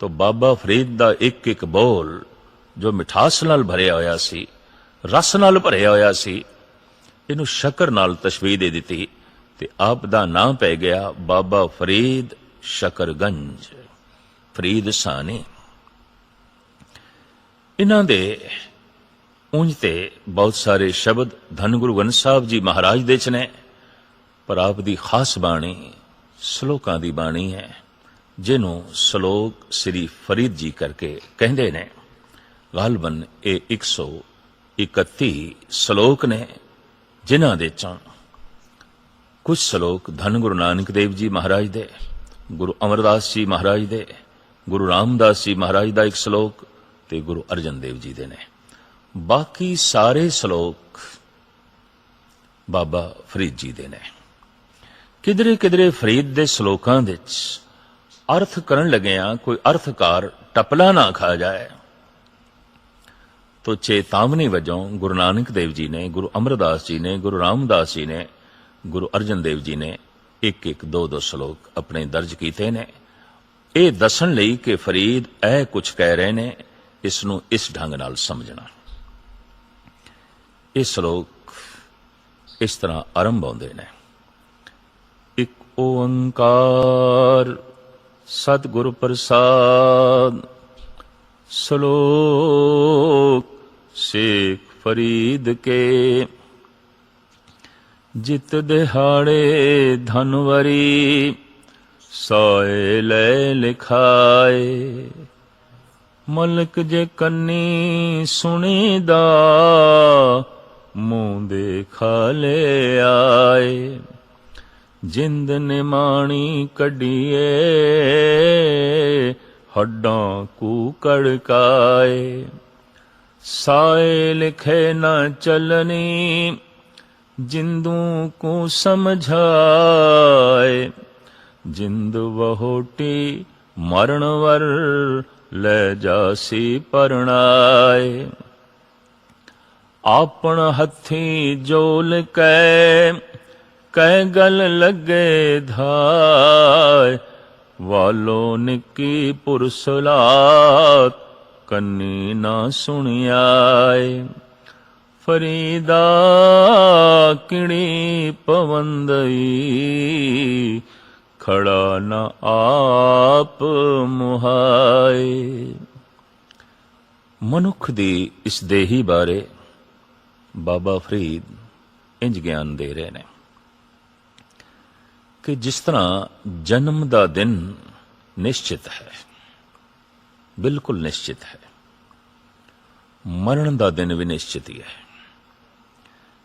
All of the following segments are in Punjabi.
ਤੋ ਬਾਬਾ ਫਰੀਦ ਦਾ ਇੱਕ ਇੱਕ ਬੋਲ ਜੋ ਮਿਠਾਸ ਨਾਲ ਭਰਿਆ ਹੋਇਆ ਸੀ, ਰਸ ਨਾਲ ਭਰਿਆ ਹੋਇਆ ਸੀ, ਇਹਨੂੰ ਸ਼ਕਰ ਨਾਲ ਤਸ਼ਬੀਹ ਦੇ ਦਿੱਤੀ ਤੇ ਆਪ ਦਾ ਨਾਮ ਪੈ ਗਿਆ ਬਾਬਾ ਫਰੀਦ ਸ਼ਕਰਗੰਜ, ਫਰੀਦ ਸਾਨੀ ਇਹਨਾਂ ਦੇ ਉਂਝ ਤੇ ਬਹੁਤ ਸਾਰੇ ਸ਼ਬਦ ਧੰਨ ਗੁਰੂ ਗ੍ਰੰਥ ਸਾਹਿਬ ਜੀ ਮਹਾਰਾਜ ਦੇ ਚ ਨੇ, ਪਰ ਆਪ ਦੀ ਖਾਸ ਬਾਣੀ ਸ਼ਲੋਕਾਂ ਦੀ ਬਾਣੀ ਹੈ। ਜਿਹਨੂੰ ਸ਼ਲੋਕ ਸ੍ਰੀ ਫਰੀਦ ਜੀ ਕਰਕੇ ਕਹਿੰਦੇ ਨੇ। ਗਾਲਬਨ ਇਹ 131 ਸ਼ਲੋਕ ਨੇ ਜਿਨ੍ਹਾਂ ਦੇ ਚੋਂ ਕੁਝ ਸ਼ਲੋਕ ਧੰਨ ਗੁਰੂ ਨਾਨਕ ਦੇਵ ਜੀ ਮਹਾਰਾਜ ਦੇ, ਗੁਰੂ ਅਮਰਦਾਸ ਜੀ ਮਹਾਰਾਜ ਦੇ, ਗੁਰੂ ਰਾਮਦਾਸ ਜੀ ਮਹਾਰਾਜ ਦਾ ਇੱਕ ਸ਼ਲੋਕ ਤੇ ਗੁਰੂ ਅਰਜਨ ਦੇਵ ਜੀ ਦੇ ਨੇ। ਬਾਕੀ ਸਾਰੇ ਸ਼ਲੋਕ ਬਾਬਾ ਫਰੀਦ ਜੀ ਦੇ ਨੇ। ਕਿਧਰੇ ਕਿਧਰੇ ਫਰੀਦ ਦੇ ਸ਼ਲੋਕਾਂ ਵਿੱਚ ਅਰਥ ਕਰਨ ਲੱਗਿਆ ਕੋਈ ਅਰਥਕਾਰ ਟਪਲਾ ਨਾ ਖਾ ਜਾਏ। ਤੋ ਚੇਤਾਵਨੀ ਵਜੋਂ ਗੁਰੂ ਨਾਨਕ ਦੇਵ ਜੀ ਨੇ, ਗੁਰੂ ਅਮਰਦਾਸ ਜੀ ਨੇ, ਗੁਰੂ ਰਾਮਦਾਸ ਜੀ ਨੇ, ਗੁਰੂ ਅਰਜਨ ਦੇਵ ਜੀ ਨੇ ਇੱਕ ਇੱਕ ਦੋ ਦੋ ਸ਼ਲੋਕ ਆਪਣੇ ਦਰਜ ਕੀਤੇ ਨੇ। ਇਹ ਦੱਸਣ ਲਈ ਕਿ ਫਰੀਦ ਇਹ ਕੁਝ ਕਹਿ ਰਹੇ ਨੇ ਇਸ ਨੂੰ ਇਸ ਢੰਗ ਨਾਲ ਸਮਝਣਾ। ਇਹ ਸ਼ਲੋਕ ਇਸ ਤਰ੍ਹਾਂ ਆਰੰਭ ਹੁੰਦੇ ਨੇ। ਇੱਕ ਓੰਕਾਰ ਸਤਿਗੁਰ ਪ੍ਰਸਾਦ, ਸ਼ਲੋਕ ਸੇਖ ਫਰੀਦ ਕੇ। ਜਿਤ ਦਿਹਾੜੇ ਧਨਵਰੀ ਸੋਏ ਲੈ ਲਿਖਾਏ। ਮਲਕ ਜੇ ਕੰਨੀ ਸੁਣੀਦਾ, ਮੂੰਹ ਦੇਖਾ ਲੈ ਆਏ। ਜਿੰਦ ਨਿਮਾਣੀ ਕੱਢੀਏ, ਹੱਡਾਂ ਕੂ ਕੜਕਾਏ। ਸਾਏ ਲਿਖੇ ਨਾ ਚਲਨੀ, ਜਿੰਦੂ ਕੋ ਸਮਝਾਏ। ਜਿੰਦ ਵਹੋਟੀ ਮਰਨ ਵਰ ਲੈ ਜਾਸੀ ਪਰਣਾਏ। ਆਪਣ ਹੱਥੀ ਜੋਲ ਕੈ ਕੈ ਗਲ ਲੱਗੇ ਧਾਇ ਵਾਲੋ ਨਿੱਕੀ ਪੁਰਸਲਾਤ ਕੰਨੀ ਨਾ ਸੁਣਿਆਏ। ਫਰੀਦਾ ਕਿਣੀ ਪਵੰਦਈ, ਖੜਾ ਨ ਆਪ ਮੁਹਾਏ। ਮਨੁੱਖ ਦੀ ਇਸ ਦੇਹੀ ਬਾਰੇ ਬਾਬਾ ਫਰੀਦ ਇੰਜ ਗਿਆਨ ਦੇ ਰਹੇ ਨੇ। ਕਿ ਜਿਸ ਤਰ੍ਹਾਂ ਜਨਮ ਦਾ ਦਿਨ ਨਿਸ਼ਚਿਤ ਹੈ, ਬਿਲਕੁਲ ਨਿਸ਼ਚਿਤ ਹੈ। ਮਰਨ ਦਾ ਦਿਨ ਵੀ ਨਿਸ਼ਚਿਤ ਹੀ ਹੈ।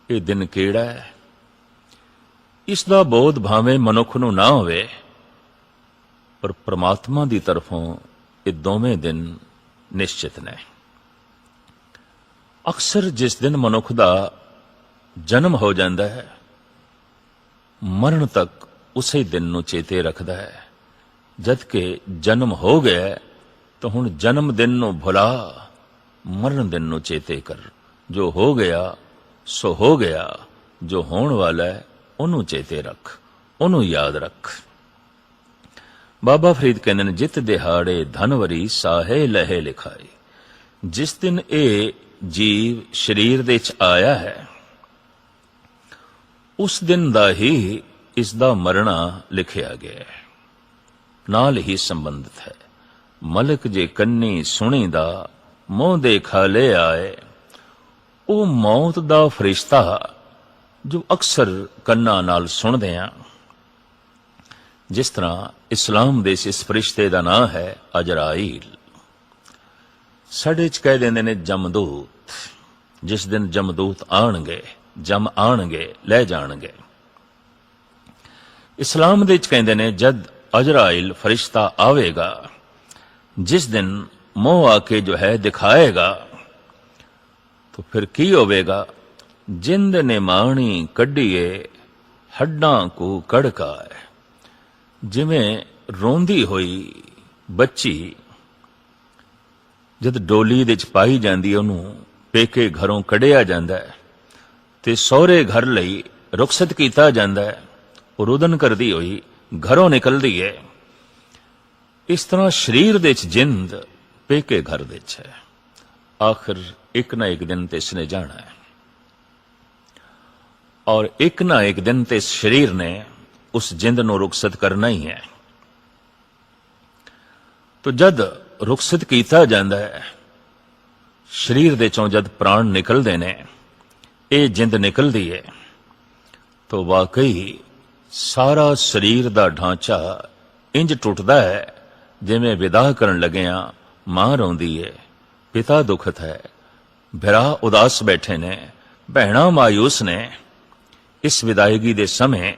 ਇਹ ਦਿਨ ਕਿਹੜਾ ਹੈ? ਇਸ ਦਾ ਬੋਧ ਭਾਵੇਂ ਮਨੁੱਖ ਨੂੰ ਨਾ ਹੋਵੇ, ਪਰ ਪ੍ਰਮਾਤਮਾ ਦੀ ਤਰਫੋਂ ਇਹ ਦੋਵੇਂ ਦਿਨ ਨਿਸ਼ਚਿਤ ਨੇ। ਅਕਸਰ ਜਿਸ ਦਿਨ ਮਨੁੱਖ ਦਾ ਜਨਮ ਹੋ ਜਾਂਦਾ ਹੈ, ਮਰਨ ਤੱਕ ਉਸੇ ਦਿਨ ਨੂੰ ਚੇਤੇ ਰੱਖਦਾ ਹੈ। ਜਦ ਕਿ ਜਨਮ ਹੋ ਗਿਆ ਹੈ, ਤਾਂ ਹੁਣ ਜਨਮ ਦਿਨ ਨੂੰ ਭੁਲਾ ਮਰਨ ਦਿਨ ਨੂੰ ਚੇਤੇ ਕਰ। ਜੋ ਹੋ ਗਿਆ ਸੋ ਹੋ ਗਿਆ। ਜੋ ਹੋਣ ਵਾਲਾ ਹੈ ਉਹਨੂੰ ਚੇਤੇ ਰੱਖ ਉਹਨੂੰ ਯਾਦ ਰੱਖ। ਬਾਬਾ ਫਰੀਦ ਕਹਿੰਦੇ ਨੇ ਜਿਤ ਦਿਹਾੜੇ ਧਨਵਰੀ ਸਾਹੇ ਲਹੇ ਲਿਖਾਈ ਜਿਸ ਦਿਨ ਇਹ ਜੀਵ ਸਰੀਰ ਦੇ ਚ ਆਇਆ ਹੈ ਉਸ ਦਿਨ ਦਾ ਹੀ ਇਸ ਦਾ ਮਰਣਾ ਲਿਖਿਆ ਗਿਆ ਹੈ। ਨਾਲ ਹੀ ਸੰਬੰਧਿਤ ਹੈ, ਮਲਕ ਜੇ ਕੰਨੀ ਸੁਣੀ ਦਾ ਮੂੰਹ ਦੇਖਾ ਲੈ ਆਏ। ਉਹ ਮੌਤ ਦਾ ਫਰਿਸ਼ਤਾ ਜੋ ਅਕਸਰ ਕੰਨਾਂ ਨਾਲ ਸੁਣਦੇ ਆ ਜਿਸ ਤਰ੍ਹਾਂ ਇਸਲਾਮ ਦੇ ਇਸ ਫਰਿਸ਼ਤੇ ਦਾ ਨਾਮ ਹੈ ਅਜਰਾਈਲ ਸਾਡੇ ਚ ਕਹਿ ਦਿੰਦੇ ਨੇ ਜਮਦੂਤ, ਜਿਸ ਦਿਨ ਜਮਦੂਤ ਆਣਗੇ, ਜਮ ਆਣਗੇ, ਲੈ ਜਾਣਗੇ। ਇਸਲਾਮ ਦੇ ਵਿੱਚ ਕਹਿੰਦੇ ਨੇ, ਜਦ ਅਜਰਾਇਲ ਫਰਿਸ਼ਤਾ ਆਵੇਗਾ, ਜਿਸ ਦਿਨ ਮੋਹ ਆ ਕੇ ਜੋ ਹੈ ਦਿਖਾਏਗਾ, ਤਾਂ ਫਿਰ ਕੀ ਹੋਵੇਗਾ? ਜਿੰਦ ਨੇ ਮਾਣੀ ਕੱਢੀਏ, ਹੱਡਾਂ ਕੋ ਕੜਕਾਏ। ਜਿਵੇਂ ਰੋਂਦੀ ਹੋਈ ਬੱਚੀ, ਜਦ ਡੋਲੀ ਦੇ ਚ ਪਾਈ ਜਾਂਦੀ ਉਹਨੂੰ ਪੇਕੇ ਘਰੋਂ ਕੱਢਿਆ ਜਾਂਦਾ ਹੈ ਤੇ ਸਹੁਰੇ ਘਰ ਲਈ ਰੁਖਸਤ ਕੀਤਾ ਜਾਂਦਾ ਹੈ। ਰੁਦਨ ਕਰਦੀ ਹੋਈ ਘਰੋਂ ਨਿਕਲਦੀ ਹੈ ਇਸ ਤਰ੍ਹਾਂ ਸਰੀਰ ਦੇ ਚ ਜਿੰਦ ਪੇਕੇ ਘਰ ਦੇ ਚ ਹੈ। ਆਖਰ ਇੱਕ ਨਾ ਇੱਕ ਦਿਨ ਤੇ ਇਸਨੇ ਜਾਣਾ ਹੈ। ਔਰ ਇੱਕ ਨਾ ਇੱਕ ਦਿਨ ਤੇ ਸਰੀਰ ਨੇ ਉਸ ਜਿੰਦ ਨੂੰ ਰੁਖਸਤ ਕਰਨਾ ਹੀ ਹੈ। ਤੋ ਜਦ ਰੁਖਸਤ ਕੀਤਾ ਜਾਂਦਾ ਹੈ, ਸਰੀਰ ਦੇ ਚੋਂ ਜਦ ਪ੍ਰਾਣ ਨਿਕਲਦੇ ਨੇ, ਇਹ ਜਿੰਦ ਨਿਕਲਦੀ ਹੈ ਤੋ ਵਾਕਈ ਸਾਰਾ ਸਰੀਰ ਦਾ ਢਾਂਚਾ ਇੰਜ ਟੁੱਟਦਾ ਹੈ, ਜਿਵੇਂ ਵਿਦਾਹ ਕਰਨ ਲੱਗਿਆਂ ਮਾਂ ਰੋਂਦੀ ਹੈ ਪਿਤਾ ਦੁਖਤ ਹੈ। ਭਰਾ ਉਦਾਸ ਬੈਠੇ ਨੇ, ਭੈਣਾ ਮਾਇੂਸ ਨੇ। ਇਸ ਵਿਦਾਇਗੀ ਦੇ ਸਮੇਂ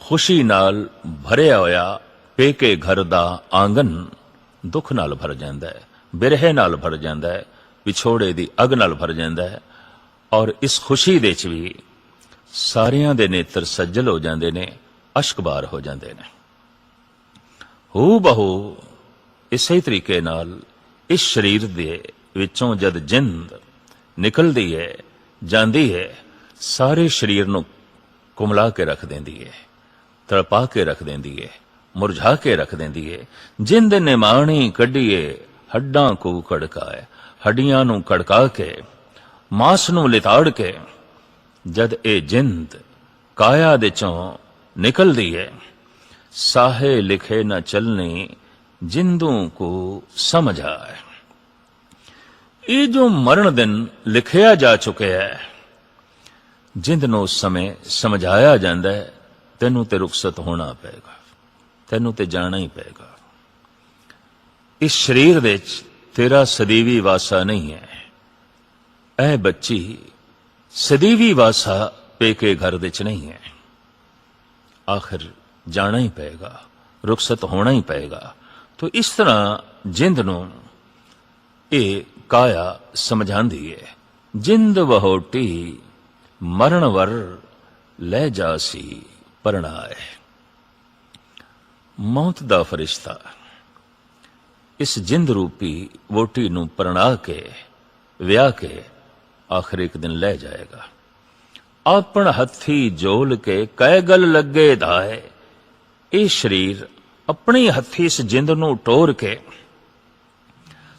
ਖੁਸ਼ੀ ਨਾਲ ਭਰਿਆ ਹੋਇਆ ਪੇਕੇ ਘਰ ਦਾ ਆਂਗਨ ਦੁੱਖ ਨਾਲ ਭਰ ਜਾਂਦਾ ਹੈ, ਬਿਰਹੇ ਨਾਲ ਭਰ ਜਾਂਦਾ ਹੈ, ਵਿਛੋੜੇ ਦੀ ਅਗ ਨਾਲ ਭਰ ਜਾਂਦਾ ਹੈ। ਔਰ ਇਸ ਖੁਸ਼ੀ ਦੇ ਚ ਵੀ ਸਾਰਿਆਂ ਦੇ ਨੇਤਰ ਸੱਜਲ ਹੋ ਜਾਂਦੇ ਨੇ, ਅਸ਼ਕਬਾਰ ਹੋ ਜਾਂਦੇ ਨੇ। ਹੂ ਬਹੂ ਇਸੇ ਤਰੀਕੇ ਨਾਲ ਇਸ ਸਰੀਰ ਦੇ ਵਿੱਚੋਂ ਜਦ ਜਿੰਦ ਨਿਕਲਦੀ ਹੈ, ਜਾਂਦੀ ਹੈ, ਸਾਰੇ ਸਰੀਰ ਨੂੰ ਕੁਮਲਾ ਕੇ ਰੱਖ ਦਿੰਦੀ ਹੈ, ਤੜਪਾ ਕੇ ਰੱਖ ਦਿੰਦੀ ਹੈ, ਮੁਰਝਾ ਕੇ ਰੱਖ ਦਿੰਦੀ ਹੈ। ਜਿੰਦ ਨਿਮਾਣੀ ਕੱਢੀਏ, ਹੱਡਾਂ ਕੋ ਕੜਕਾਏ, ਹੱਡੀਆਂ ਨੂੰ ਕੜਕਾ ਕੇ, ਮਾਸ ਨੂੰ ਲਿਤਾੜ ਕੇ ਜਦ ਇਹ ਜਿੰਦ ਕਾਇਆ ਦੇ ਚੋਂ ਨਿਕਲਦੀ ਹੈ ਸਾਹੇ ਲਿਖੇ ਨਾ ਚਲਨੇ ਜਿੰਦੂ ਕੋ ਸਮਝ ਆਏ ਇਹ ਜੋ ਮਰਨ ਦਿਨ ਲਿਖਿਆ ਜਾ ਚੁੱਕਿਆ ਹੈ ਜਿੰਦ ਨੂੰ ਉਸ ਸਮੇਂ ਸਮਝਾਇਆ ਜਾਂਦਾ ਹੈ ਤੈਨੂੰ ਤੇ ਰੁਖਸਤ ਹੋਣਾ ਪਏਗਾ, ਤੈਨੂੰ ਤੇ ਜਾਣਾ ਹੀ ਪਏਗਾ। ਇਸ ਸਰੀਰ ਵਿੱਚ ਤੇਰਾ ਸਦੀਵੀ ਵਾਸਾ ਨਹੀਂ ਹੈ ਐ ਬੱਚੀ ਸਦੀਵੀ ਵਾਸਾ ਪੇਕੇ ਘਰ ਦੇ ਵਿੱਚ ਨਹੀਂ ਹੈ। ਆਖਰ ਜਾਣਾ ਹੀ ਪਏਗਾ, ਰੁਖਸਤ ਹੋਣਾ ਹੀ ਪਏਗਾ। ਤੋ ਇਸ ਤਰ੍ਹਾਂ ਜਿੰਦ ਨੂੰ ਇਹ ਕਾਇਆ ਸਮਝਾਉਂਦੀ ਹੈ ਜਿੰਦ ਵਹੋਟੀ ਮਰਨ ਵਰ ਲੈ ਜਾਸੀ ਪਰਣਾਏ। ਮੌਤ ਦਾ ਫਰਿਸ਼ਤਾ। ਇਸ ਜਿੰਦ ਰੂਪੀ ਵੋਟੀ ਨੂੰ ਪਰਣਾ ਕੇ, ਵਿਆਹ ਕੇ ਆਖਰ ਇੱਕ ਦਿਨ ਲੈ ਜਾਏਗਾ। ਆਪਣ ਹੱਥੀ ਜੋਲ ਕੇ ਕੈ ਗਲ ਲੱਗੇ ਧਾਏ। ਇਹ ਸਰੀਰ ਆਪਣੀ ਹੱਥੀ ਇਸ ਜਿੰਦ ਨੂੰ ਟੋਰ ਕੇ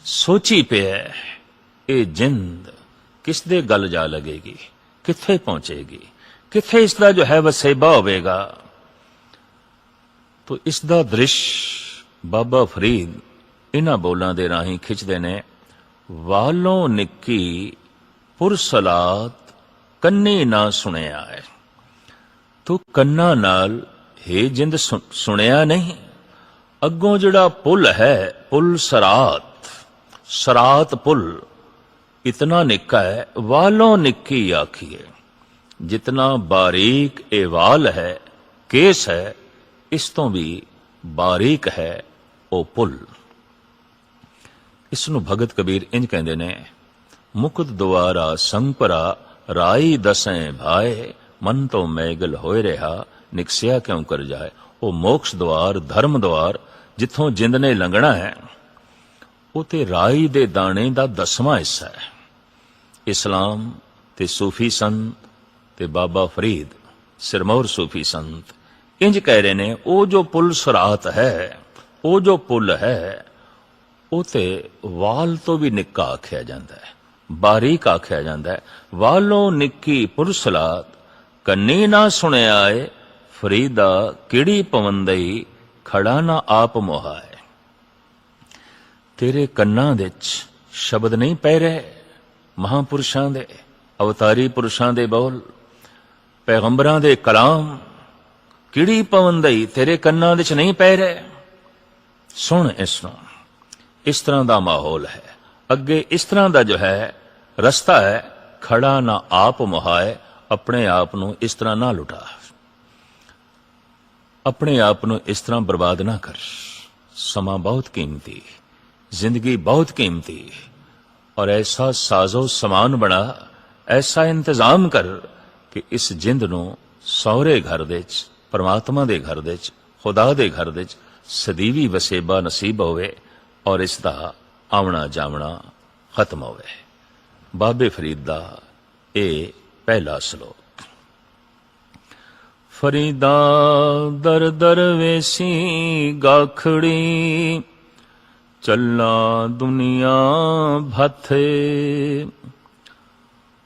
ਸੋਚੀ ਪਿਆ ਇਹ ਜਿੰਦ ਕਿਸ ਦੇ ਗਲ ਜਾ ਲੱਗੇਗੀ, ਕਿੱਥੇ ਪਹੁੰਚੇਗੀ, ਕਿੱਥੇ ਇਸ ਦਾ ਜੋ ਹੈ ਵਸੇਬਾ ਹੋਵੇਗਾ। ਤੋ ਇਸ ਦਾ ਦ੍ਰਿਸ਼ ਬਾਬਾ ਫਰੀਦ ਇਹਨਾਂ ਬੋਲਾਂ ਦੇ ਰਾਹੀਂ ਖਿੱਚਦੇ ਨੇ, ਵਾਲੋਂ ਨਿੱਕੀ ਪੁਰਸਲਾਤ ਕੰਨੇ ਨਾ ਸੁਣਿਆ ਹੈ। ਤੂੰ ਕੰਨਾਂ ਨਾਲ, ਹੇ ਜਿੰਦ ਸੁਣਿਆ ਨਹੀਂ। ਅੱਗੋਂ ਜਿਹੜਾ ਪੁੱਲ ਹੈ, ਪੁੱਲ ਸਰਾਤ। ਸਰਾਤ ਪੁੱਲ ਇਤਨਾ ਨਿੱਕਾ ਹੈ, ਵਾਲੋਂ ਨਿੱਕੀ ਆਖੀਏ। ਜਿਤਨਾ ਬਾਰੀਕ ਇਹ ਵਾਲ ਹੈ, ਕੇਸ ਹੈ, ਇਸ ਤੋਂ ਵੀ ਬਾਰੀਕ ਹੈ ਉਹ ਪੁੱਲ। ਇਸ ਨੂੰ ਭਗਤ ਕਬੀਰ ਇੰਜ ਕਹਿੰਦੇ ਨੇ ਮੁਕਤ ਦੁਆਰਾ ਸੰਪਰਾ ਰਾਈ ਦਸੈਂ ਭਾਏ, ਮਨ ਤੋਂ ਮੈਗਲ ਹੋਏ ਰਿਹਾ, ਨਿਕਸਿਆ ਕਿਉਂ ਕਰ ਜਾਏ? ਉਹ ਮੋਕਸ਼ ਦੁਆਰ ਧਰਮ ਦੁਆਰ ਜਿੱਥੋਂ ਜਿੰਦ ਨੇ ਲੰਘਣਾ ਹੈ। ਉਹ ਤੇ ਰਾਈ ਦੇ ਦਾਣੇ ਦਾ ਦਸਵਾਂ ਹਿੱਸਾ ਹੈ। ਇਸਲਾਮ ਤੇ ਸੂਫੀ ਸੰਤ ਤੇ ਬਾਬਾ ਫਰੀਦ, ਸਿਰਮੌਰ ਸੂਫੀ ਸੰਤ, ਇੰਜ ਕਹਿ ਰਹੇ ਨੇ, ਉਹ ਜੋ ਪੁੱਲ ਸਰਾਤ ਹੈ, ਉਹ ਜੋ ਪੁੱਲ ਹੈ, ਉਹ ਤੇ ਵਾਲ ਤੋਂ ਵੀ ਨਿੱਕਾ ਆਖਿਆ ਜਾਂਦਾ ਹੈ। ਬਾਰੀਕ ਆਖਿਆ ਜਾਂਦਾ ਹੈ। ਵਾਲੋਂ ਨਿੱਕੀ ਪੁਰਸਲਾਤ ਕੰਨੀ ਨਾ ਸੁਣਿਆ ਏ, ਫਰੀਦਾ ਕਿਹੜੀ ਪਵੰਦਈ, ਖੜਾ ਨਾ ਆਪ ਮੋਹਾਏ ਤੇਰੇ ਕੰਨਾਂ ਵਿੱਚ ਸ਼ਬਦ ਨਹੀਂ ਪੈ ਰਹੇ, ਮਹਾਪੁਰਸ਼ਾਂ ਦੇ, ਅਵਤਾਰੀ ਪੁਰਸ਼ਾਂ ਦੇ ਬੋਲ, ਪੈਗੰਬਰਾਂ ਦੇ ਕਲਾਮ, ਕਿਹੜੀ ਪਵੰਦਈ ਤੇਰੇ ਕੰਨਾਂ ਵਿੱਚ ਨਹੀਂ ਪੈ ਰਹੇ? ਸੁਣ ਇਸ ਨੂੰ। ਇਸ ਤਰ੍ਹਾਂ ਦਾ ਮਾਹੌਲ ਹੈ। ਅੱਗੇ ਇਸ ਤਰ੍ਹਾਂ ਦਾ ਜੋ ਹੈ ਰਸਤਾ ਹੈ, ਖੜਾ ਨਾ ਆਪ ਮੁਹਾਏ, ਆਪਣੇ ਆਪ ਨੂੰ ਇਸ ਤਰ੍ਹਾਂ ਨਾ ਲੁਟਾ। ਆਪਣੇ ਆਪ ਨੂੰ ਇਸ ਤਰ੍ਹਾਂ ਬਰਬਾਦ ਨਾ ਕਰ। ਸਮਾਂ ਬਹੁਤ ਕੀਮਤੀ, ਜ਼ਿੰਦਗੀ ਬਹੁਤ ਕੀਮਤੀ। ਔਰ ਐਸਾ ਸਾਜ਼ੋ ਸਮਾਨ ਬਣਾ, ਐਸਾ ਇੰਤਜ਼ਾਮ ਕਰ ਕਿ ਇਸ ਜਿੰਦ ਨੂੰ ਸਹੁਰੇ ਘਰ ਦੇ ਵਿੱਚ, ਪਰਮਾਤਮਾ ਦੇ ਘਰ ਦੇ ਵਿੱਚ, ਖੁਦਾ ਦੇ ਘਰ ਦੇ ਵਿੱਚ ਸਦੀਵੀ ਵਸੇਬਾ ਨਸੀਬ ਹੋਵੇ ਔਰ ਇਸ ਦਾ ਆਵਣਾ ਜਾਵਣਾ ਖਤਮ ਹੋਵੇ। ਬਾਬੇ ਫਰੀਦ ਦਾ ਇਹ ਪਹਿਲਾ ਸ਼ਲੋਕ। ਫਰੀਦਾ ਦਰ ਦਰ ਵੇਸੀ ਗਾਖੜੀ, ਚੱਲਾ ਦੁਨੀਆ ਭਥੇ।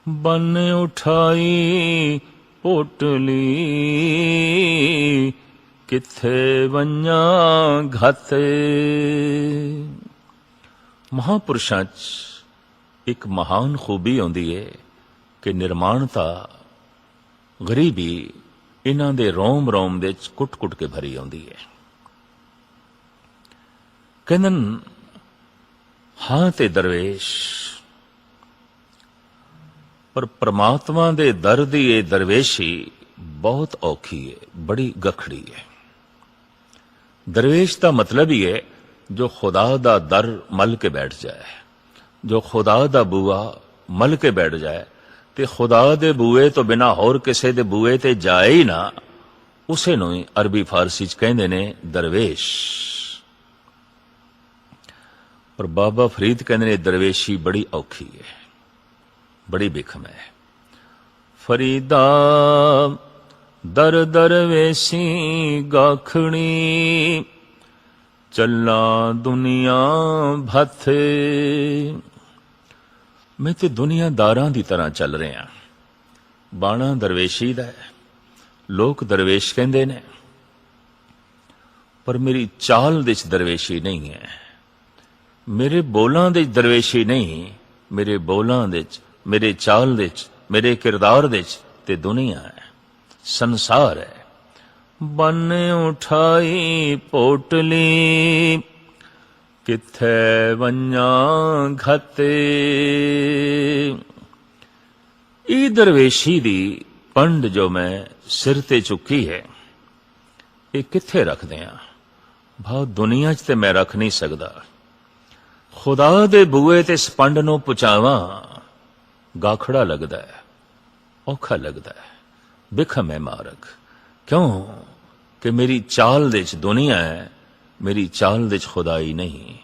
ਬਨ ਉਠਾਈ ਪੋਟਲੀ, ਕਿੱਥੇ ਵੰਨਾ ਘਾਤੇ ਮਹਾਪੁਰਸ਼ਾਂ 'ਚ ਇੱਕ ਮਹਾਨ ਖੂਬੀ ਆਉਂਦੀ ਏ ਕਿ ਨਿਰਮਾਣਤਾ ਗਰੀਬੀ ਇਹਨਾਂ ਦੇ ਰੋਮ ਰੋਮ ਦੇ ਚ ਕੁੱਟ-ਕੁੱਟ ਕੇ ਭਰੀ ਆਉਂਦੀ ਹੈ ਕਹਿੰਦਨ, ਹਾਂ ਤੇ ਦਰਵੇਸ਼, ਪਰ ਪ੍ਰਮਾਤਮਾ ਦੇ ਦਰ ਦੀ ਇਹ ਦਰਵੇਸ਼ੀ ਬਹੁਤ ਔਖੀ ਹੈ ਬੜੀ ਗਖੜੀ ਹੈ ਦਰਵੇਸ਼ ਦਾ ਮਤਲਬ ਹੀ ਹੈ ਜੋ ਖੁਦਾ ਦਾ ਦਰ ਮਲ ਕੇ ਬੈਠ ਜਾਏ। ਜੋ ਖੁਦਾ ਦਾ ਬੂਆ ਮਲ ਕੇ ਬੈਠ ਜਾਏ ਤੇ ਖੁਦਾ ਦੇ ਬੂਏ ਤੋਂ ਬਿਨਾ ਹੋਰ ਕਿਸੇ ਦੇ ਬੂਏ ਤੇ ਜਾਏ ਹੀ ਨਾ, ਉਸੇ ਨੂੰ ਹੀ ਅਰਬੀ ਫਾਰਸੀ ਚ ਕਹਿੰਦੇ ਨੇ ਦਰਵੇਸ਼। ਪਰ ਬਾਬਾ ਫਰੀਦ ਕਹਿੰਦੇ ਨੇ ਦਰਵੇਸ਼ੀ ਬੜੀ ਔਖੀ ਹੈ, ਬੜੀ ਬਿਖਮ ਹੈ। ਫਰੀਦਾ ਦਰ ਦਰਵੇਸ਼ੀ ਗਾਖਣੀ, ਚੱਲਾ ਦੁਨੀਆ ਭਥੇ। ਮੈਂ ਤੇ ਦੁਨੀਆਦਾਰਾਂ ਦੀ ਤਰ੍ਹਾਂ ਚੱਲ ਰਿਹਾ ਬਾਣਾ ਦਰਵੇਸ਼ੀ ਦਾ ਹੈ। ਲੋਕ ਦਰਵੇਸ਼ ਕਹਿੰਦੇ ਨੇ, ਪਰ ਮੇਰੀ ਚਾਲ ਦੇ ਚ ਦਰਵੇਸ਼ੀ ਨਹੀਂ ਹੈ। ਮੇਰੇ ਬੋਲਾਂ ਦੇ ਚ ਦਰਵੇਸ਼ੀ ਨਹੀਂ, ਮੇਰੇ ਬੋਲਾਂ ਦੇ ਚ ਮੇਰੇ ਚਾਲ ਦੇ ਚ ਮੇਰੇ ਕਿਰਦਾਰ ਦੇ ਚ ਤੇ ਦੁਨੀਆ ਹੈ। ਸੰਸਾਰ ਹੈ। ਬਨ ਉਠਾਈ ਪੋਟਲੀ ਕਿੱਥੇ ਵੰਨਾ ਘਤੇ ਇਹ ਦਰਵੇਸ਼ੀ ਦੀ ਪੰਡ ਜੋ ਮੈਂ ਸਿਰ ਤੇ ਚੁੱਕੀ ਹੈ, ਇਹ ਕਿੱਥੇ ਰੱਖਦੇ ਆ? ਭਾਵ ਦੁਨੀਆ 'ਚ ਤੇ ਮੈਂ ਰੱਖ ਨਹੀਂ ਸਕਦਾ। ਖੁਦਾ ਦੇ ਬੂਏ ਤੇ ਇਸ ਪੰਡ ਨੂੰ ਪਹੁੰਚਾਵਾਂ ਗਾਖੜਾ ਲੱਗਦਾ ਹੈ, ਔਖਾ ਲੱਗਦਾ ਹੈ, ਬਿਖਮ ਹੈ ਮਾਰਗ। ਕਿਉਂ? ਕਿ ਮੇਰੀ ਚਾਲ ਦੇ 'ਚ ਦੁਨੀਆ ਹੈ ਮੇਰੀ ਚਾਲ ਦੇ ਖੁਦਾਈ ਨਹੀਂ।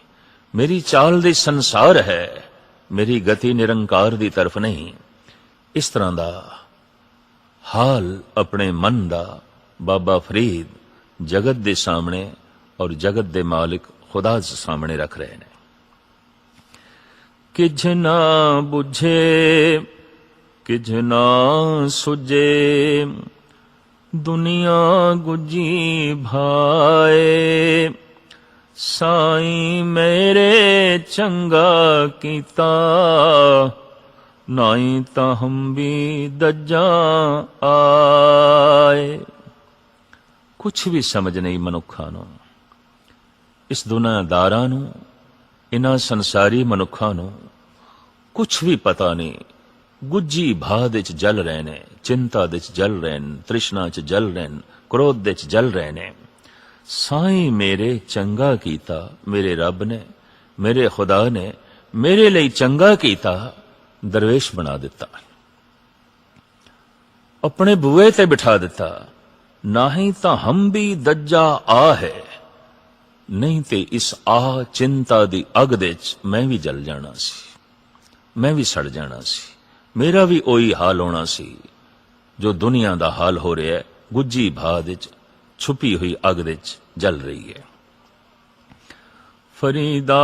ਮੇਰੀ ਚਾਲ ਦੇ ਸੰਸਾਰ ਹੈ, ਮੇਰੀ ਗਤੀ ਨਿਰੰਕਾਰ ਦੀ ਤਰਫ ਨਹੀਂ। ਇਸ ਤਰ੍ਹਾਂ ਦਾ ਹਾਲ ਆਪਣੇ ਮਨ ਦਾ ਬਾਬਾ ਫਰੀਦ ਜਗਤ ਦੇ ਸਾਹਮਣੇ ਔਰ ਜਗਤ ਦੇ ਮਾਲਿਕ ਖੁਦਾ ਦੇ ਸਾਹਮਣੇ ਰੱਖ ਰਹੇ ਨੇ। ਕਿਝ ਨਾ 부ਝੇ ਕਿਝ ਨਾ ਸੁਝੇ, ਦੁਨੀਆ ਗੁਜੀ ਭਾਏ। ਸਾਈ ਮੇਰੇ ਚੰਗਾ ਕੀਤਾ, ਨਾਈ ਤਾਂ ਹਮ ਵੀ ਦੱਜਾਂ ਆਏ। ਕੁਛ ਵੀ ਸਮਝ ਨਹੀਂ ਮਨੁੱਖਾਂ ਨੂੰ। ਇਸ ਦੁਨੀਆਦਾਰਾਂ ਨੂੰ, ਇਨ੍ਹਾਂ ਸੰਸਾਰੀ ਮਨੁੱਖਾਂ ਨੂੰ ਕੁਛ ਵੀ ਪਤਾ ਨਹੀਂ। ਗੁੱਜੀ ਭਾਹ ਵਿੱਚ ਜਲ ਰਹੇ ਨੇ, ਚਿੰਤਾ ਦੇ ਚ ਜਲ ਰਹੇ ਨੇ, ਤ੍ਰਿਸ਼ਨਾ ਚ ਜਲ ਰਹੇ ਨੇ, ਕ੍ਰੋਧ ਦੇ ਜਲ ਰਹੇ ਨੇ। ਸਾਈ ਮੇਰੇ ਚੰਗਾ ਕੀਤਾ, ਮੇਰੇ ਰੱਬ ਨੇ, ਮੇਰੇ ਖੁਦਾ ਨੇ, ਮੇਰੇ ਲਈ ਚੰਗਾ ਕੀਤਾ, ਦਰਵੇਸ਼ ਬਣਾ ਦਿੱਤਾ। ਆਪਣੇ ਬੂਏ ਤੇ ਬਿਠਾ ਦਿੱਤਾ, ਨਹੀਂ ਤਾਂ ਹਮ ਵੀ ਦੱਜਾ ਆ ਹੈ, ਨਹੀਂ ਤੇ ਇਸ ਆ ਚਿੰਤਾ ਦੀ ਅਗ ਦੇ ਚ ਮੈਂ ਵੀ ਜਲ ਜਾਣਾ ਸੀ, ਮੈਂ ਵੀ ਸੜ ਜਾਣਾ ਸੀ, ਮੇਰਾ ਵੀ ਉਹੀ ਹਾਲ ਹੋਣਾ ਸੀ, ਜੋ ਦੁਨੀਆ ਦਾ ਹਾਲ ਹੋ ਰਿਹਾ ਹੈ, ਗੁੱਜੀ ਭਾਹ ਵਿੱਚ ਛੁਪੀ ਹੋਈ ਅੱਗ ਦੇ ਚ ਜਲ ਰਹੀ ਹੈ। ਫਰੀਦਾ,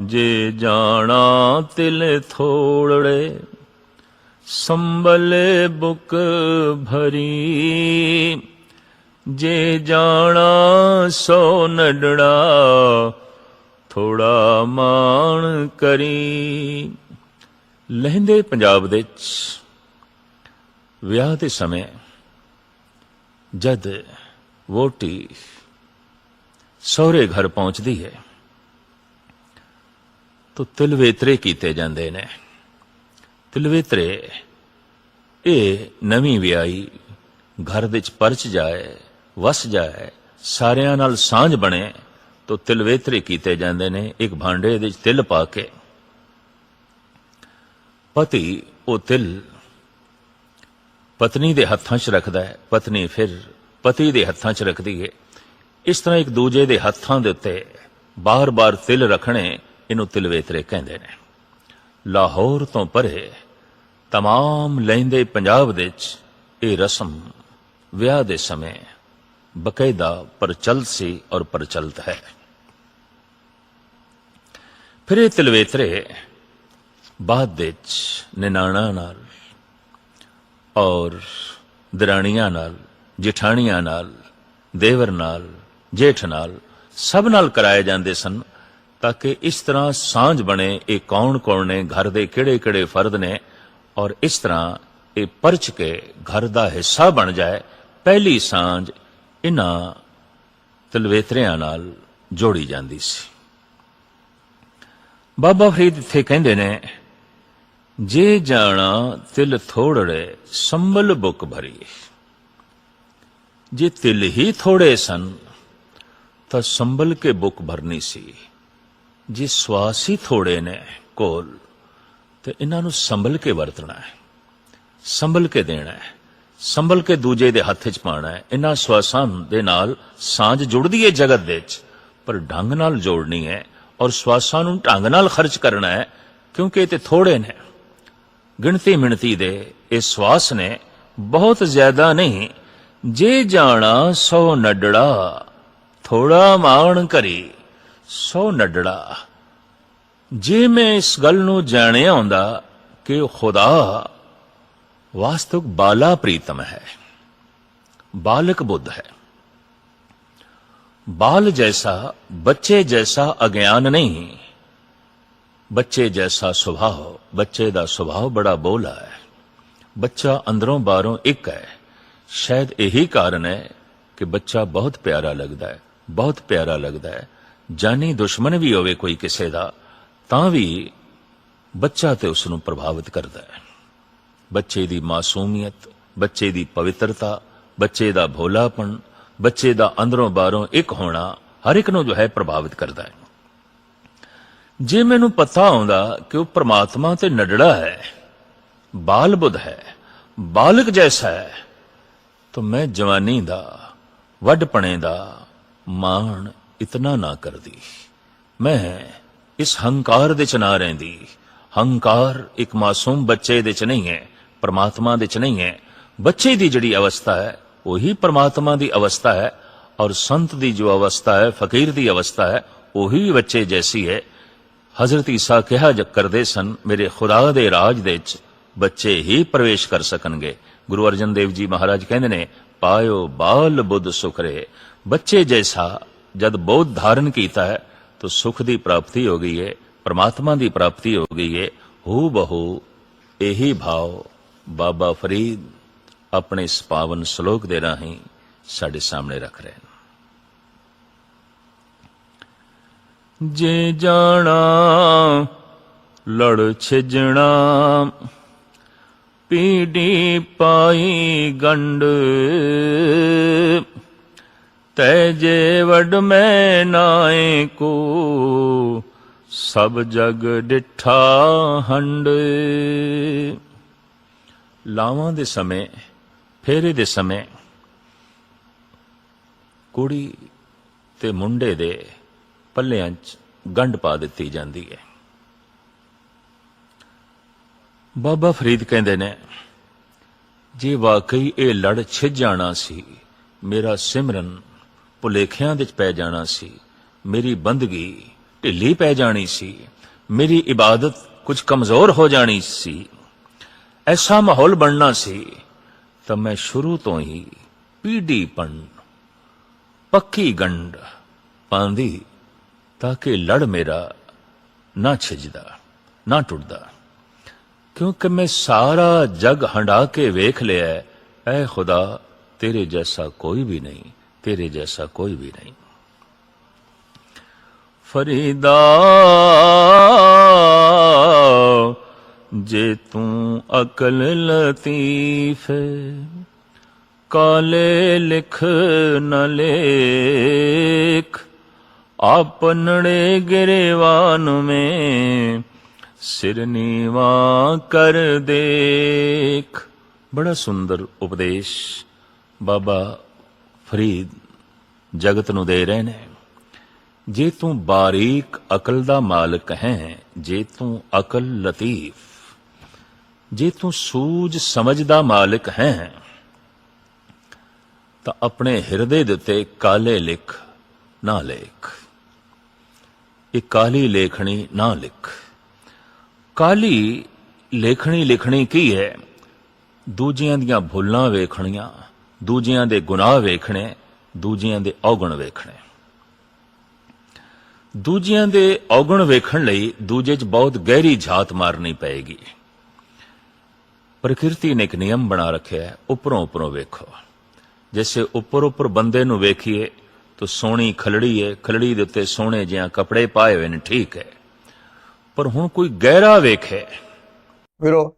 ਜੇ ਜਾਣਾ ਤਿਲ ਥੋੜੜੇ, ਸੰਭਲੇ ਬੁਕ ਭਰੀ। ਜੇ ਜਾਣਾ ਸੋ ਨਡੜਾ, ਥੋੜਾ ਮਾਣ ਕਰੀ। ਲਹਿੰਦੇ ਪੰਜਾਬ ਦੇ ਚ ਵਿਆਹ ਦੇ ਸਮੇਂ ਜਦ ਵੋਟੀ ਸਹੁਰੇ ਘਰ ਪਹੁੰਚਦੀ ਹੈ, ਤੋ ਤਿਲਵੇਤਰੇ ਕੀਤੇ ਜਾਂਦੇ ਨੇ। ਤਿਲਵੇਤਰੇ, ਇਹ ਨਵੀਂ ਵਿਆਹੀ ਘਰ ਵਿੱਚ ਪਰਚ ਜਾਏ, ਵਸ ਜਾਏ, ਸਾਰਿਆਂ ਨਾਲ ਸਾਂਝ ਬਣੇ, ਤੋ ਤਿਲਵੇਤਰੇ ਕੀਤੇ ਜਾਂਦੇ ਨੇ ਇੱਕ ਭਾਂਡੇ ਵਿੱਚ ਤਿਲ ਪਾ ਕੇ। ਪਤੀ ਉਹ ਤਿਲ ਪਤਨੀ ਦੇ ਹੱਥਾਂ 'ਚ ਰੱਖਦਾ ਹੈ। ਪਤਨੀ ਫਿਰ ਪਤੀ ਦੇ ਹੱਥਾਂ 'ਚ ਰੱਖਦੀ ਹੈ ਇਸ ਤਰ੍ਹਾਂ ਇੱਕ ਦੂਜੇ ਦੇ ਹੱਥਾਂ ਦੇ ਉੱਤੇ ਬਾਰ-ਬਾਰ ਤਿਲ ਰੱਖਣੇ ਇਹਨੂੰ ਤਿਲਵੇਤਰੇ ਕਹਿੰਦੇ ਨੇ। ਲਾਹੌਰ ਤੋਂ ਪਰੇ ਤਮਾਮ ਲਹਿੰਦੇ ਪੰਜਾਬ ਦੇ ਵਿੱਚ ਇਹ ਰਸਮ ਵਿਆਹ ਦੇ ਸਮੇਂ ਬਕਾਇਦਾ ਪ੍ਰਚਲਿਤ ਸੀ ਔਰ ਪ੍ਰਚਲਿਤ ਹੈ। ਫਿਰ ਇਹ ਤਿਲਵੇਤਰੇ ਬਾਅਦ ਵਿੱਚ ਨਿਨਾਣਾ ਨਾਲ ਔਰ ਦਰਾਣੀਆਂ ਨਾਲ, ਜਠਾਣੀਆਂ ਨਾਲ, ਦੇਵਰ ਨਾਲ, ਜੇਠ ਨਾਲ, ਸਭ ਨਾਲ ਕਰਾਏ ਜਾਂਦੇ ਸਨ, ਤਾਂ ਕਿ ਇਸ ਤਰ੍ਹਾਂ ਸਾਂਝ ਬਣੇ ਇਹ ਕੌਣ ਕੌਣ ਨੇ, ਘਰ ਦੇ ਕਿਹੜੇ ਕਿਹੜੇ ਫਰਦ ਨੇ, ਔਰ ਇਸ ਤਰ੍ਹਾਂ ਇਹ ਪਰਚ ਕੇ ਘਰ ਦਾ ਹਿੱਸਾ ਬਣ ਜਾਏ, ਪਹਿਲੀ ਸਾਂਝ ਇਹਨਾਂ ਤਲਵੇਤਰਿਆਂ ਨਾਲ ਜੋੜੀ ਜਾਂਦੀ ਸੀ। ਬਾਬਾ ਫਰੀਦ ਇੱਥੇ ਕਹਿੰਦੇ ਨੇ ਜੇ ਜਾਣਾ ਤਿਲ ਥੋੜੜੇ, ਸੰਭਲ ਬੁੱਕ ਭਰੀ। ਜੇ ਤਿਲ ਹੀ ਥੋੜੇ ਸਨ, ਤਾਂ ਸੰਭਲ ਕੇ ਬੁੱਕ ਭਰਨੀ ਸੀ। ਜੇ ਸਵਾਸ ਹੀ ਥੋੜੇ ਨੇ ਕੋਲ, ਤੇ ਇਹਨਾਂ ਨੂੰ ਸੰਭਲ ਕੇ ਵਰਤਣਾ ਹੈ। ਸੰਭਲ ਕੇ ਦੇਣਾ ਹੈ। ਸੰਭਲ ਕੇ ਦੂਜੇ ਦੇ ਹੱਥ 'ਚ ਪਾਣਾ ਹੈ। ਇਹਨਾਂ ਸਵਾਸਾਂ ਦੇ ਨਾਲ ਸਾਂਝ ਜੁੜਦੀ ਹੈ ਜਗਤ ਦੇ 'ਚ ਪਰ ਢੰਗ ਨਾਲ ਜੋੜਨੀ ਹੈ ਔਰ ਸਵਾਸਾਂ ਨੂੰ ਢੰਗ ਨਾਲ ਖਰਚ ਕਰਨਾ ਹੈ, ਕਿਉਂਕਿ ਇਹ ਤੇ ਥੋੜੇ ਨੇ। ਗਿਣਤੀ ਮਿਣਤੀ ਦੇ ਇਸ ਸਵਾਸ ਨੇ ਬਹੁਤ ਜ਼ਿਆਦਾ ਨਹੀਂ, ਜੇ ਜਾਣਾ ਸੋ ਨੱਡੜਾ, ਥੋੜਾ ਮਾਣ ਕਰੀ ਸੋ ਨੱਡੜਾ। ਜੇ ਮੈਂ ਇਸ ਗੱਲ ਨੂੰ ਜਾਣਿਆ ਹੁੰਦਾ ਕਿ ਖੁਦਾ ਵਾਸਤਵ ਬਾਲਾ ਪ੍ਰੀਤਮ ਹੈ, ਬਾਲਕ ਬੁੱਧ ਹੈ, ਬਾਲ ਜੈਸਾ ਬੱਚੇ ਜੈਸਾ ਅਗਿਆਨ ਨਹੀਂ ਬੱਚੇ ਜੈਸਾ ਸੁਭਾਅ, ਬੱਚੇ ਦਾ ਸੁਭਾਅ ਬੜਾ ਬੋਲਾ ਹੈ। ਬੱਚਾ ਅੰਦਰੋਂ ਬਾਹਰੋਂ ਇੱਕ ਹੈ। ਸ਼ਾਇਦ ਇਹੀ ਕਾਰਨ ਹੈ ਕਿ ਬੱਚਾ ਬਹੁਤ ਪਿਆਰਾ ਲੱਗਦਾ ਹੈ, ਬਹੁਤ ਪਿਆਰਾ ਲੱਗਦਾ ਹੈ। ਜਾਨੀ ਦੁਸ਼ਮਣ ਵੀ ਹੋਵੇ ਕੋਈ ਕਿਸੇ ਦਾ, ਤਾਂ ਵੀ ਬੱਚਾ ਤੇ ਉਸ ਨੂੰ ਪ੍ਰਭਾਵਿਤ ਕਰਦਾ ਹੈ। ਬੱਚੇ ਦੀ ਮਾਸੂਮੀਅਤ, ਬੱਚੇ ਦੀ ਪਵਿੱਤਰਤਾ, ਬੱਚੇ ਦਾ ਭੋਲਾਪਣ, ਬੱਚੇ ਦਾ ਅੰਦਰੋਂ ਬਾਹਰੋਂ ਇੱਕ ਹੋਣਾ ਹਰ ਇੱਕ ਨੂੰ ਜੋ ਹੈ ਪ੍ਰਭਾਵਿਤ ਕਰਦਾ ਹੈ। ਜੇ ਮੈਨੂੰ ਪਤਾ ਆਉਂਦਾ ਕਿ ਉਹ ਪ੍ਰਮਾਤਮਾ ਤੇ ਨਡੜਾ ਹੈ, ਬਾਲ ਬੁੱਧ ਹੈ, ਬਾਲਕ ਜੈਸਾ ਹੈ, ਤਾਂ ਮੈਂ ਜਵਾਨੀ ਦਾ ਵੱਡਪਣੇ ਦਾ ਮਾਣ ਇਤਨਾ ਨਾ ਕਰਦੀ। ਮੈਂ ਇਸ ਹੰਕਾਰ ਦੇ ਚ ਨਾ ਰਹਿੰਦੀ। ਹੰਕਾਰ ਇੱਕ ਮਾਸੂਮ ਬੱਚੇ ਦੇ ਚ ਨਹੀਂ ਹੈ, ਪ੍ਰਮਾਤਮਾ ਦੇ ਚ ਨਹੀਂ ਹੈ। ਬੱਚੇ ਦੀ ਜਿਹੜੀ ਅਵਸਥਾ ਹੈ, ਉਹੀ ਪਰਮਾਤਮਾ ਦੀ ਅਵਸਥਾ ਹੈ ਔਰ ਸੰਤ ਦੀ ਜੋ ਅਵਸਥਾ ਹੈ, ਫਕੀਰ ਦੀ ਅਵਸਥਾ ਹੈ, ਉਹੀ ਬੱਚੇ ਜੈਸੀ ਹੈ। ਹਜ਼ਰਤ ਈਸਾ ਕਿਹਾ ਜ ਕਰਦੇ ਸਨ, ਮੇਰੇ ਖੁਦਾ ਦੇ ਰਾਜ ਦੇ ਵਿੱਚ ਬੱਚੇ ਹੀ ਪ੍ਰਵੇਸ਼ ਕਰ ਸਕਣਗੇ। ਗੁਰੂ ਅਰਜਨ ਦੇਵ ਜੀ ਮਹਾਰਾਜ ਕਹਿੰਦੇ ਨੇ, ਪਾਇਓ ਬਾਲ ਬੁੱਧ ਸੁਖਰੇ ਬੱਚੇ ਜੈਸਾ ਜਦ ਬੋਧ ਧਾਰਨ ਕੀਤਾ ਹੈ, ਤਾਂ ਸੁਖ ਦੀ ਪ੍ਰਾਪਤੀ ਹੋ ਗਈ ਹੈ ਪ੍ਰਮਾਤਮਾ ਦੀ ਪ੍ਰਾਪਤੀ ਹੋ ਗਈ ਹੈ ਹੂ ਬਹੂ, ਇਹੀ ਭਾਵ ਬਾਬਾ ਫਰੀਦ ਆਪਣੇ ਇਸ ਪਾਵਨ ਸ਼ਲੋਕ ਦੇ ਰਾਹੀਂ ਸਾਡੇ ਸਾਹਮਣੇ ਰੱਖ ਰਹੇ ਨੇ। ਜੇ ਜਾਣਾ, ਲੜ ਛਿਜਣਾ। ਪੀੜੀ ਪਾਈ ਗੰਡ ਤੈ ਜੇ ਵਡ ਮੈਂ ਨਾਏ ਕੋ, ਸਭ ਜਗ ਡਿਠਾ ਹੰਡ ਲਾਵਾਂ ਦੇ ਸਮੇਂ, ਫੇਰੇ ਦੇ ਸਮੇਂ, ਕੁੜੀ ਤੇ ਮੁੰਡੇ ਦੇ ਪੱਲਿਆਂ 'ਚ ਗੰਢ ਪਾ ਦਿੱਤੀ ਜਾਂਦੀ ਹੈ। ਬਾਬਾ ਫਰੀਦ ਕਹਿੰਦੇ ਨੇ, ਜੇ ਵਾਕਈ ਇਹ ਲੜ ਛਿਜ ਜਾਣਾ ਸੀ, ਮੇਰਾ ਸਿਮਰਨ ਭੁਲੇਖਿਆਂ ਵਿੱਚ ਪੈ ਜਾਣਾ ਸੀ, ਮੇਰੀ ਬੰਦਗੀ ਢਿੱਲੀ ਪੈ ਜਾਣੀ ਸੀ, ਮੇਰੀ ਇਬਾਦਤ ਕੁਝ ਕਮਜ਼ੋਰ ਹੋ ਜਾਣੀ ਸੀ, ਐਸਾ ਮਾਹੌਲ ਬਣਨਾ ਸੀ, ਤਾਂ ਮੈਂ ਸ਼ੁਰੂ ਤੋਂ ਹੀ ਪੀੜੀਪਣ, ਪੱਕੀ ਗੰਢ ਪਾਉਂਦੀ ਤਾਂ ਕਿ ਲੜ ਮੇਰਾ ਨਾ ਛਿਜਦਾ ਨਾ ਟੁੱਟਦਾ ਕਿਉਂਕਿ ਮੈਂ ਸਾਰਾ ਜਗ ਹੰਡਾ ਕੇ ਵੇਖ ਲਿਆ ਹੈ, ਐ ਖੁਦਾ ਤੇਰੇ ਜੈਸਾ ਕੋਈ ਵੀ ਨਹੀਂ ਤੇਰੇ ਜੈਸਾ ਕੋਈ ਵੀ ਨਹੀਂ ਫਰੀਦਾ ਜੇ ਤੂੰ ਅਕਲ ਲਤੀਫ ਹੈ, ਕਾਲੇ ਲਿਖ ਨ ਲੇਖ ਆਪਨੜੇ ਗਿਰਵਾਨ ਮੇ, ਸਿਰ ਨੀਵਾ ਕਰ ਦੇਖ। ਬੜਾ ਸੁੰਦਰ ਉਪਦੇਸ਼ ਬਾਬਾ ਫਰੀਦ ਜਗਤ ਨੂੰ ਦੇ ਰਹੇ ਨੇ। ਜੇ ਤੂੰ ਬਾਰੀਕ ਅਕਲ ਦਾ ਮਾਲਕ ਹੈ, ਜੇ ਤੂੰ ਅਕਲ ਲਤੀਫ, ਜੇ ਤੂੰ ਸੂਝ ਸਮਝ ਦਾ ਮਾਲਕ ਹੈ, ਤਾਂ ਆਪਣੇ ਹਿਰਦੇ ਦੇ ਉੱਤੇ ਕਾਲੇ ਲਿਖ ਨਾ ਲੇਖ। ਇਹ ਕਾਲੀ ਲੇਖਣੀ ਨਾ ਲਿਖ। ਕਾਲੀ ਲੇਖਣੀ ਲਿਖਣੀ ਕੀ ਹੈ? ਦੂਜਿਆਂ ਦੀਆਂ ਭੁੱਲਾਂ ਵੇਖਣੀਆਂ, ਦੂਜਿਆਂ ਦੇ ਗੁਨਾਹ ਵੇਖਣੇ, ਦੂਜਿਆਂ ਦੇ ਔਗਣ ਵੇਖਣੇ। ਦੂਜਿਆਂ ਦੇ ਔਗਣ ਵੇਖਣ ਲਈ ਦੂਜੇ 'ਚ ਬਹੁਤ ਗਹਿਰੀ ਝਾਤ ਮਾਰਨੀ ਪਏਗੀ। ਪ੍ਰਕਿਰਤੀ ਨੇ ਇੱਕ ਨਿਯਮ ਬਣਾ ਰੱਖਿਆ ਹੈ, ਉੱਪਰੋਂ ਉੱਪਰੋਂ ਵੇਖੋ। ਜੈਸੇ ਉੱਪਰ ਉੱਪਰ ਬੰਦੇ ਨੂੰ ਵੇਖੀਏ ਤਾਂ ਸੋਹਣੀ ਖਲੜੀ ਹੈ ਖਲੜੀ ਦੇ ਉੱਤੇ ਸੋਹਣੇ ਜਿਹਾ ਕੱਪੜੇ ਪਾਏ ਹੋਏ ਨੇ, ਠੀਕ ਹੈ। ਪਰ ਹੁਣ ਕੋਈ ਗਹਿਰਾ ਵੇਖੇ। ਵੀਰੋ।